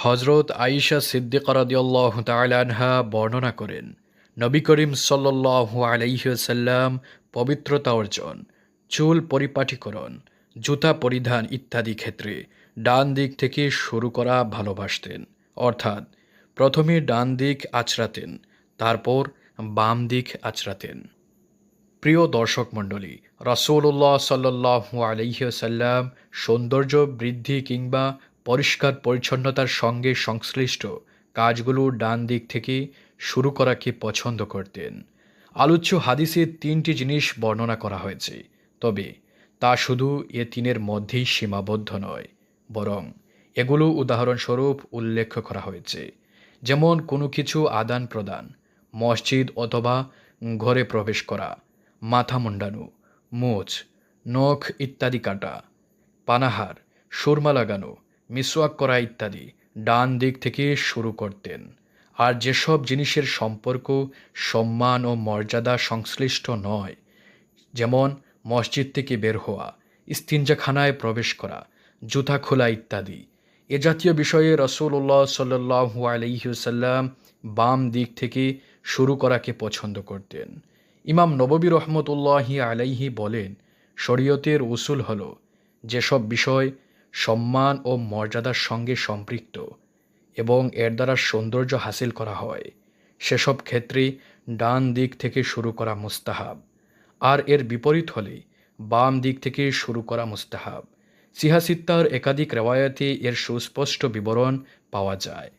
হজরত আইসা সিদ্দিক রদিয়াল্লাহ তালানহা বর্ণনা করেন, নবী করিম সাল্লাহ আলাইসাল্লাম পবিত্রতা অর্জন, চুল পরিপাটিকরণ, জুতা পরিধান ইত্যাদি ক্ষেত্রে ডান দিক থেকে শুরু করা ভালোবাসতেন, অর্থাৎ প্রথমে ডান দিক আছড়াতেন তারপর বাম দিক আছড়াতেন প্রিয় দর্শক মণ্ডলী রসৌল্লাহ সাল্লু আলহ্লাম সৌন্দর্য বৃদ্ধি কিংবা পরিষ্কার পরিচ্ছন্নতার সঙ্গে সংশ্লিষ্ট কাজগুলো ডান দিক থেকে শুরু করাকে পছন্দ করতেন। আলোচ্য হাদিসে তিনটি জিনিস বর্ণনা করা হয়েছে, তবে তা শুধু এ তিনের মধ্যেই সীমাবদ্ধ নয়, বরং এগুলো উদাহরণস্বরূপ উল্লেখ করা হয়েছে। যেমন কোনো কিছু আদান প্রদান, মসজিদ অথবা ঘরে প্রবেশ করা, মাথা মুন্ডানো, মোচ, নখ ইত্যাদি কাটা, পানাহার, সুরমা লাগানো মিসওয়াক করা ইত্যাদি ডান দিক থেকে শুরু করতেন। আর যেসব জিনিসের সম্পর্ক, সম্মান ও মর্যাদা সংশ্লিষ্ট নয়, যেমন মসজিদ থেকে বের হওয়া, ইস্তিনজাখানায় প্রবেশ করা, জুতা খোলা ইত্যাদি, এ জাতীয় বিষয়ে রসুল্লাহ সাল্লু আলহিউসাল্লাম বাম দিক থেকে শুরু করাকে পছন্দ করতেন। ইমাম নববী রহমতুল্লাহি আলাইহি বলেন, শরীয়তের উসুল হল, যেসব বিষয় সম্মান ও মর্যাদার সঙ্গে সম্পৃক্ত এবং এর দ্বারা সৌন্দর্য হাসিল করা হয়। সেসব ক্ষেত্রে ডান দিক থেকে শুরু করা মুস্তাহাব আর এর বিপরীত হলে বাম দিক থেকে শুরু করা মুস্তাহাব। সিহাসিত্তার একাধিক রেওয়ায়তে এর সুস্পষ্ট বিবরণ পাওয়া যায়।